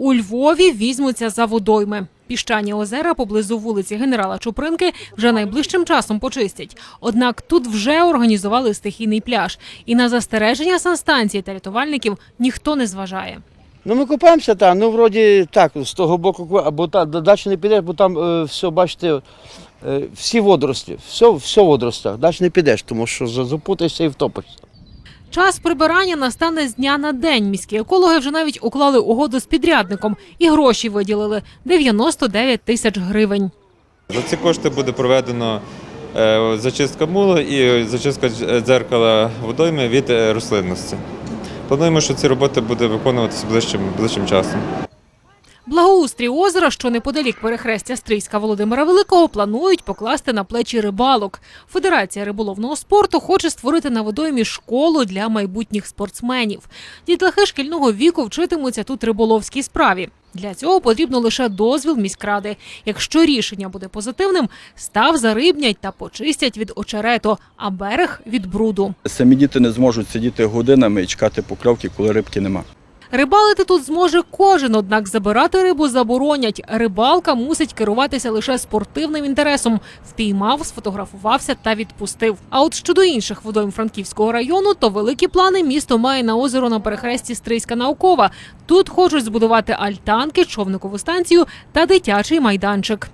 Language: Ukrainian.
У Львові візьмуться за водойми. Піщані озера поблизу вулиці генерала Чупринки вже найближчим часом почистять. Однак тут вже організували стихійний пляж, і на застереження санстанції та рятувальників ніхто не зважає. Ну ми купаємося там, ну вроді так, з того боку, ку- або та, далі не підеш, бо там е, все, бачите, е, всі водорості, все, все в водоростях. Далі не підеш, тому що за- запутаєшся і втопишся. Час прибирання настане з дня на день. Міські екологи вже навіть уклали угоду з підрядником і гроші виділили 99 тисяч гривень. За ці кошти буде проведено е, зачистка мула і зачистка дзеркала водойми від е, рослинності. Плануємо, що ці роботи буде виконуватися ближчим, ближчим часом. Благоустрій озера, що неподалік перехрестя Стрийська Володимира Великого, планують покласти на плечі рибалок. Федерація риболовного спорту хоче створити на водоймі школу для майбутніх спортсменів. Дітлахи шкільного віку вчитимуться тут риболовській справі. Для цього потрібно лише дозвіл міськради. Якщо рішення буде позитивним, став зарибнять та почистять від очерету, а берег від бруду. Самі діти не зможуть сидіти годинами і чекати покльовки, коли рибки нема. Рибалити тут зможе кожен, однак забирати рибу заборонять. Рибалка мусить керуватися лише спортивним інтересом. Впіймав, сфотографувався та відпустив. А от щодо інших водойм Франківського району, то великі плани місто має на озеро на перехресті Стрийська наукова. Тут хочуть збудувати альтанки, човникову станцію та дитячий майданчик.